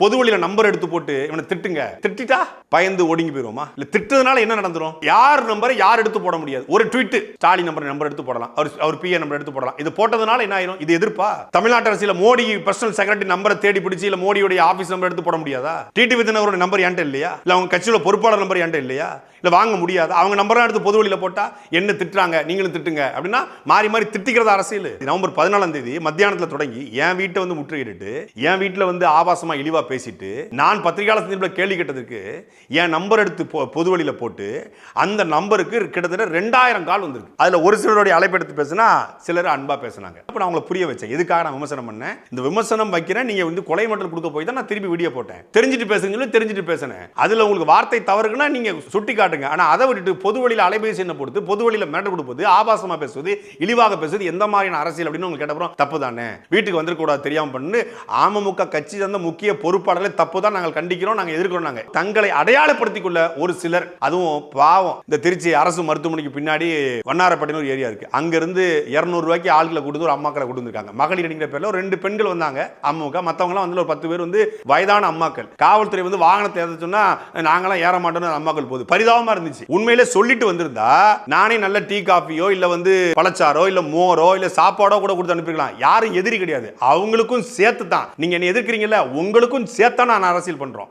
பொது வழியில நம்பர் எடுத்து போட்டு இவனை திட்டுங்க. திட்டிட்டா பயந்து ஒடுங்கி போயிருவோமா? இல்ல திட்டுறதுனால என்ன நடந்துரும்? யார் நம்பரை யார் எடுத்து போட முடியாது? ஒரு ட்வீட் ஸ்டாலின் நம்பர் நம்பர் எடுத்து போடலாம். அவர் அவர் பிஏ நம்பர் எடுத்து போடலாம். இது போட்டதுனால என்ன ஆயிரும்? இது எதிர்ப்பா? தமிழ்நாட்டு அரசியல மோடி பர்சனல் செக்ரட்டரி நம்பரை தேடி பிடிச்சி இல்ல மோடியுடைய ஆபீஸ் நம்பர் எடுத்து போட முடியாதா? டிடி விதினவரோட நம்பர் என்கிட்ட இல்லையா? இல்ல அவங்க கட்சியோட பொறுப்பாளர் நம்பர் என்கிட்ட இல்லையா? இல்ல வாங்க முடியாது? அவங்க நம்பர்லாம் எடுத்து பொது வழியில போட்டா என்ன திட்டுறாங்க? நீங்களும் திட்டுங்க. அப்படின்னா மாறி மாறி திட்டிக்கிறது அரசியல். நவம்பர் பதினாலாம் தேதி மத்தியானத்துல தொடங்கி என் வீட்டை வந்து முற்றுகையிட்டு என் வீட்டுல வந்து ஆபாசமா இழிவா பேசிட்டு நான் பத்திரிகையாளர் சந்திப்பில் கேள்வி கேட்டதுக்கு என் நம்பர் எடுத்து பொ- பொது வழியில போட்டு அந்த நம்பருக்கு கிட்டத்தட்ட ரெண்டாயிரம் கால் வந்திருக்கு. அதில் ஒரு சிலருடைய அழைப்பு எடுத்து பேசுனா சிலர் அன்பா பேசுனாங்க. அப்ப நான் அவங்களை புரிய வச்சேன். எதுக்காக நான் விமர்சனம் பண்ணேன்? இந்த விமர்சனம் வைக்கிறேன் நீங்க வந்து கொலை மட்டும் கொடுக்க போய் தான் நான் திருப்பி வீடியோ போட்டேன். தெரிஞ்சுட்டு பேசுங்கன்னு சொல்லி தெரிஞ்சுட்டு பேசினேன். அதுல உங்களுக்கு வார்த்தை தவறுக்குன்னா நீங்க சுட்டி காட்டுங்க. ஆனா அதை விட்டுட்டு பொது வழியில அலைபேசி என்ன பொறுத்து பொது வழியில மிரட்டல் கொடுப்பது ஆபாசமா பேசுவது இழிவாக பேசுவது எந்த மாதிரியான அரசியல் அப்படின்னு உங்களுக்கு கேட்டப்புறம் தப்பு தானே. வீட்டுக்கு வந்துடக்கூடாது தெரியாமல் பண்ணு அமமுக கட்சி அந்த முக்கிய பொறுப்பாளர்களை தப்பு தான் நாங்கள் கண்டிக்கிறோம் நாங்கள் எதிர்க்கிறோம் நாங்கள். தங்களை அடையாளப்படுத்திக் கொள்ள ஒரு சிலர் அதுவும் பாவம். இந்த திருச்சி அரசு மருத்துவமனைக்கு பின்னாடி வண்ணாரப்பட்டின ஒரு ஏரியா இருக்கு. அங்கிருந்து இரநூறுவாய்க்கு ஆள்களை ரூபாய்க்கு ஆட்களை கொடுத்து ஒரு அம்மாக்களை கொடுத்துருக்காங்க மகளிர் அணிங்கிற பேர்ல ஒரு ரெண்டு பெண்கள் வந்தாங்க அம்முக. மற்றவங்களாம் வந்து ஒரு பத்து பேர் வந்து வயதான அம்மாக்கள். காவல்துறை வந்து வாகனத்தை ஏற்ற சொன்னா நாங்களாம் ஏற மாட்டோம்னு அம்மாக்கள் போகுது. பரிதாபமா இருந்துச்சு. உண்மையிலே சொல்லிட்டு வந்திருந்தா நானே நல்ல டீ காஃபியோ இல்ல வந்து பழச்சாரோ இல்ல மோரோ இல்ல சாப்பாடோ கூட கொடுத்து அனுப்பிக்கலாம் யாரும் எதிரி கிடையாது. அவங்களுக்கும் சேர்த்து தான் நீங்க என்ன எதிர்க்கிறீங்கல்ல உங்களுக்கும் சேர்த்தா நான் அரசியல் பண்றோம்.